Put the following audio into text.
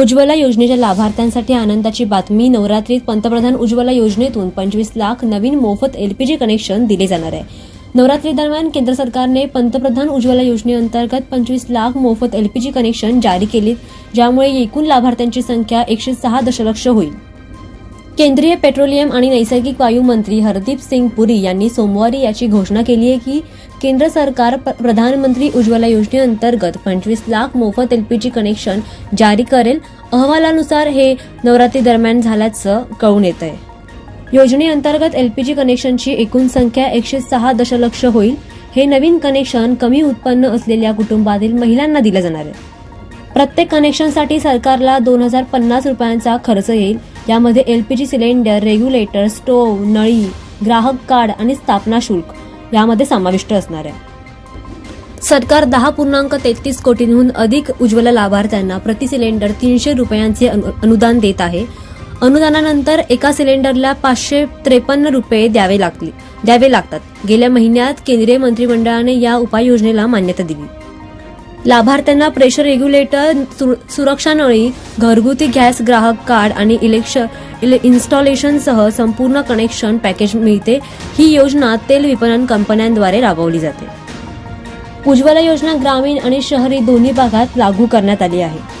उज्ज्वला योजनेच्या लाभार्थ्यांसाठी आनंदाची बातमी. नवरात्रीत पंतप्रधान उज्ज्वला योजनेतून पंचवीस लाख नवीन मोफत एलपीजी कनेक्शन दिले जाणार आहे. नवरात्री दरम्यान केंद्र सरकारने पंतप्रधान उज्ज्वला योजनेअंतर्गत पंचवीस लाख मोफत एलपीजी कनेक्शन जारी केली ज्यामुळे एकूण लाभार्थ्यांची संख्या एकशे सहा दशलक्ष होईल. केंद्रीय पेट्रोलियम आणि नैसर्गिक वायू मंत्री हरदीप सिंग पुरी यांनी सोमवारी याची घोषणा केली आहे की केंद्र सरकार प्रधानमंत्री उज्ज्वला योजनेअंतर्गत पंचवीस लाख मोफत एलपीजी कनेक्शन जारी करेल. अहवालानुसार हे नवरात्री दरम्यान झाल्याचं कळून येत आहे योजनेअंतर्गत एलपीजी कनेक्शनची एकूण संख्या एकशे सहा दशलक्ष होईल. हे नवीन कनेक्शन कमी उत्पन्न असलेल्या कुटुंबातील महिलांना दिलं जाणार आहे. प्रत्येक कनेक्शनसाठी सरकारला दोन हजार पन्नास रुपयांचा खर्च येईल. यामध्ये L P G cylinder regulator stove नळी ग्राहक कार्ड आणि स्थापना शुल्क यामध्ये समाविष्ट असणार. आहे सरकार दहा पूर्णांक तेहतीस कोटींहून अधिक उज्ज्वला लाभार्थ्यांना प्रति सिलेंडर तीनशे रुपयांचे अनु- अनुदान देत आहे. अनुदानानंतर एका सिलेंडरला पाचशे त्रेपन्न रुपये द्यावे लागतील द्यावे लागतात. गेल्या महिन्यात केंद्रीय मंत्रिमंडळाने या उपाययोजनेला मान्यता दिली. लाभार्थ्यांना प्रेशर रेग्युलेटर सु- सुरक्षा नळी घरगुती गॅस ग्राहक कार्ड आणि इलेक्शन इले- इन्स्टॉलेशनसह संपूर्ण कनेक्शन पॅकेज मिळते. ही योजना तेल विपणन कंपन्यांद्वारे राबवली जाते. उज्ज्वला योजना ग्रामीण आणि शहरी दोन्ही भागात लागू करण्यात आली आहे.